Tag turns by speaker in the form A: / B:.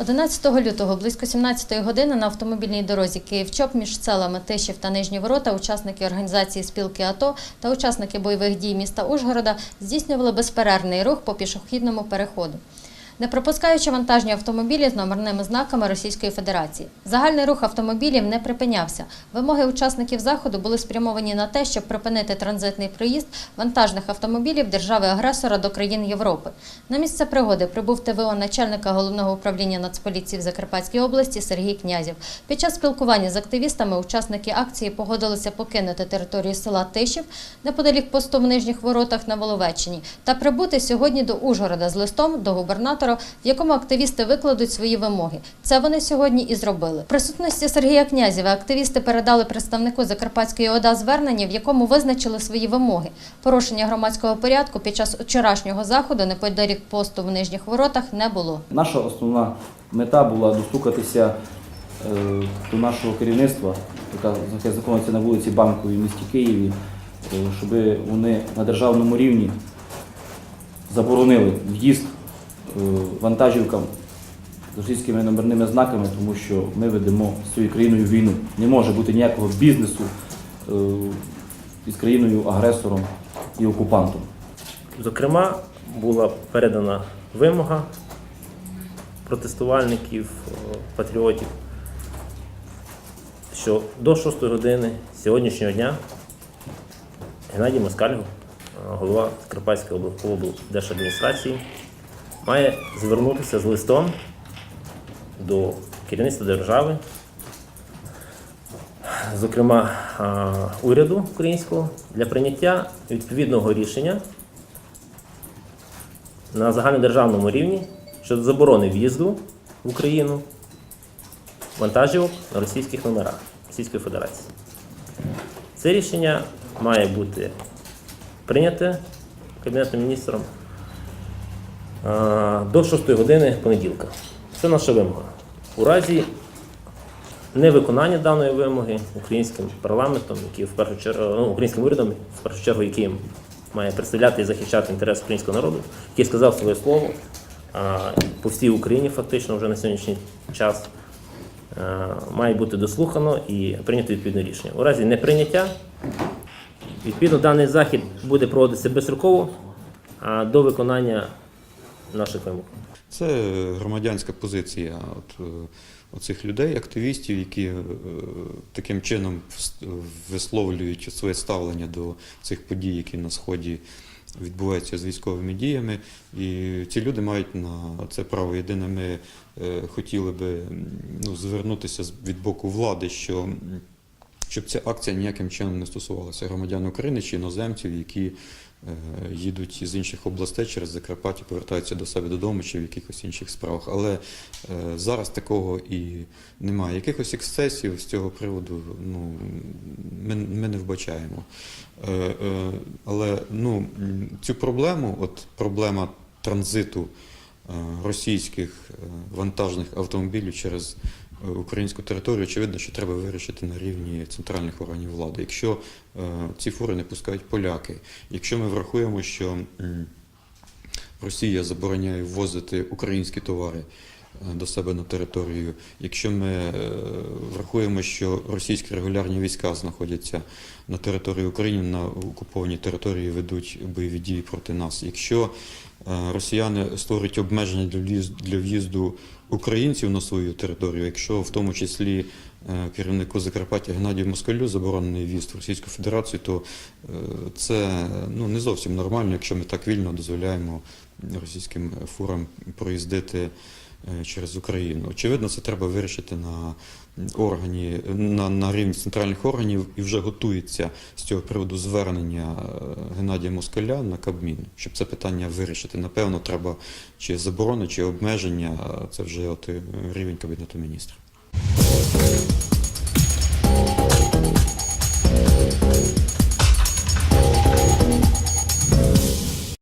A: 11 лютого близько 17-ї години на автомобільній дорозі Київ-Чоп між селами Тишів та Нижні Ворота учасники організації спілки АТО та учасники бойових дій міста Ужгорода здійснювали безперервний рух по пішохідному переходу. Не пропускаючи вантажні автомобілі з номерними знаками Російської Федерації. Загальний рух автомобілів не припинявся. Вимоги учасників заходу були спрямовані на те, щоб припинити транзитний проїзд вантажних автомобілів держави-агресора до країн Європи. На місце пригоди прибув ТВО начальника головного управління Нацполіції в Закарпатській області Сергій Князів. Під час спілкування з активістами учасники акції погодилися покинути територію села Тишів неподалік посту в нижніх воротах на Воловеччині та прибути сьогодні до Ужгорода з листом до губернатора, в якому активісти викладуть свої вимоги. Це вони сьогодні і зробили. В присутності Сергія Князєва активісти передали представнику Закарпатської ОДА звернення, в якому визначили свої вимоги. Порушення громадського порядку під час вчорашнього заходу неподалік посту в нижніх воротах не було.
B: Наша основна мета була достукатися е, до нашого керівництва, яке знаходиться на вулиці Банковій в місті Києві, е, щоб вони на державному рівні заборонили в'їзд вантажівкам з російськими номерними знаками, тому що ми ведемо з цією країною війну. Не може бути ніякого бізнесу е, із країною-агресором і окупантом.
C: Зокрема, була передана вимога протестувальників, е, патріотів, що до 6 години сьогоднішнього дня Геннадій Москаль, е, голова Закарпатської обласної облдержадміністрації, має звернутися з листом до керівництва держави, зокрема уряду українського, для прийняття відповідного рішення на загальнодержавному рівні щодо заборони в'їзду в Україну вантажівок на російських номерах Російської Федерації. Це рішення має бути прийняте Кабінетом міністром до 6 години понеділка. Це наша вимога. У разі невиконання даної вимоги українським парламентом, який в першу чергу ну, українським урядом, в першу чергу, який має представляти і захищати інтерес українського народу, який сказав своє слово по всій Україні, фактично вже на сьогоднішній час. е, Має бути дослухано і прийнято відповідне рішення. У разі неприйняття, відповідно, даний захід буде проводитися безстроково до виконання наших вимог.
D: Це громадянська позиція от, е, оцих людей, активістів, які е, таким чином висловлюють своє ставлення до цих подій, які на сході відбуваються з військовими діями. І ці люди мають на це право. Єдине, ми е, хотіли би ну, звернутися від боку влади, що щоб ця акція ніяким чином не стосувалася громадян України чи іноземців, які їдуть з інших областей через Закарпаття, повертаються до себе додому чи в якихось інших справах. Але е, зараз такого і немає. Якихось ексцесів з цього приводу ну, ми, ми не вбачаємо. Е, е, але ну, цю проблему, от проблема транзиту е, російських е, вантажних автомобілів через е, українську територію, очевидно, що треба вирішити на рівні центральних органів влади. Якщо е, ці фури не пускають поляки, якщо ми врахуємо, що Росія забороняє ввозити українські товари до себе на територію. Якщо ми е, врахуємо, що російські регулярні війська знаходяться на території України, на окупованій території ведуть бойові дії проти нас. Якщо е, росіяни створюють обмеження для в'їзду, українців на свою територію, якщо в тому числі е, керівнику Закарпаття Геннадію Москалю заборонений в'їзд в Російську Федерацію, то це ну, не зовсім нормально, якщо ми так вільно дозволяємо російським фурам проїздити Е, через Україну. Очевидно, це треба вирішити на органі на, на рівні центральних органів і вже готується з цього приводу звернення е, Геннадія Москаля на Кабмін, щоб це питання вирішити. Напевно, треба чи заборони, чи обмеження. Це вже от е, рівень кабінету міністрів.